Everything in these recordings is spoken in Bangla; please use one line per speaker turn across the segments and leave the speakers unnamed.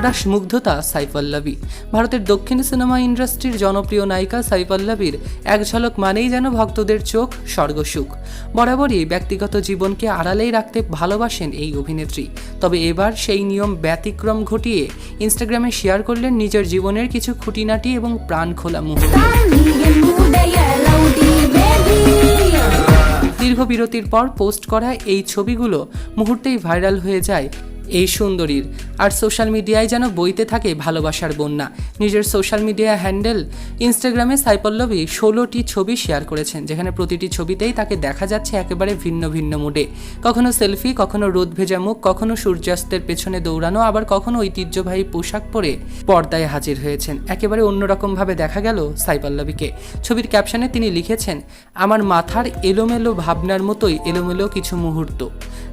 একরাশ মুগ্ধতা সাইফল্লাভি ভারতের দক্ষিণ সিনেমা ইন্ডাস্ট্রির জনপ্রিয় নায়িকা সাইফল্লাভির এক ঝলক মানেই যেন ভক্তদের চোখ স্বর্গসুখ। বরাবরই ব্যক্তিগত জীবনকে আড়ালেই রাখতে ভালোবাসেন এই অভিনেত্রী। তবে এবার সেই নিয়ম ব্যতিক্রম ঘটিয়ে ইনস্টাগ্রামে শেয়ার করলেন নিজের জীবনের কিছু খুঁটিনাটি এবং প্রাণ খোলা মুহূর্ত। দীর্ঘ বিরতির পর পোস্ট করা এই ছবিগুলো মুহূর্তেই ভাইরাল হয়ে যায় এই সুন্দরীর। আর সোশ্যাল মিডিয়ায় যেন বইতে থাকে ভালোবাসার বন্যা। নিজের সোশ্যাল মিডিয়া হ্যান্ডেল ইনস্টাগ্রামে সাইপল্লবী ষোলোটি ছবি শেয়ার করেছেন, যেখানে প্রতিটি ছবিতেই তাকে দেখা যাচ্ছে একেবারে ভিন্ন ভিন্ন মুডে কখনো সেলফি কখনো রোদ ভেজা মুখ, কখনো সূর্যাস্তের পেছনে দৌড়ানো, আবার কখনো ঐতিহ্যবাহী পোশাক পরে পর্দায় হাজির হয়েছেন। একেবারে অন্যরকমভাবে দেখা গেল সাইপল্লবীকে। ছবির ক্যাপশনে তিনি লিখেছেন, আমার মাথার এলোমেলো ভাবনার মতোই এলোমেলো কিছু মুহূর্ত।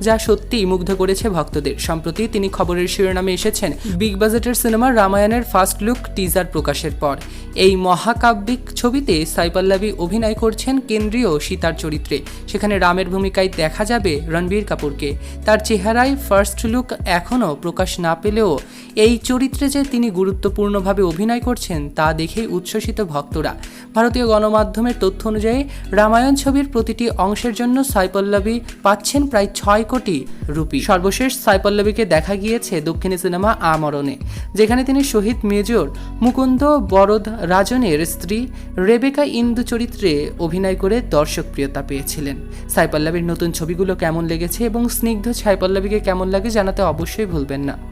যা সত্যিই মুগ্ধ করেছে ভক্তদের। সম্প্রতি তিনি খবরের শিরোনামে এসেছেন বিগ বাজেটের সিনেমা রামায়ণের ফার্স্ট লুক টিজার প্রকাশের পর। এই মহাকাব্যিক ছবিতে সাইপাল্লাবি অভিনয় করছেন কেন্দ্রীয় সীতার চরিত্রে। সেখানে রামের ভূমিকায় দেখা যাবে রণবীর কাপুরকে। তার চেহারায় ফার্স্ট লুক এখনও প্রকাশ না পেলেও এই চরিত্রে যে তিনি গুরুত্বপূর্ণভাবে অভিনয় করছেন তা দেখেই উচ্ছ্বসিত ভক্তরা। ভারতীয় গণমাধ্যমের তথ্য অনুযায়ী রামায়ণ ছবির প্রতিটি অংশের জন্য সাইপল্লবী পাচ্ছেন প্রায় ছয় কোটি রুপি। সর্বশেষ সাইপল্লবীকে দেখা গিয়েছে দক্ষিণী সিনেমা আমরণে, যেখানে তিনি শহীদ মেজর মুকুন্দ বরদ রাজনের স্ত্রী রেবেকা ইন্দু চরিত্রে অভিনয় করে দর্শকপ্রিয়তা পেয়েছিলেন। সাইপল্লবীর নতুন ছবিগুলো কেমন লেগেছে এবং স্নিগ্ধ সাইপল্লবীকে কেমন লাগে জানাতে অবশ্যই ভুলবেন না।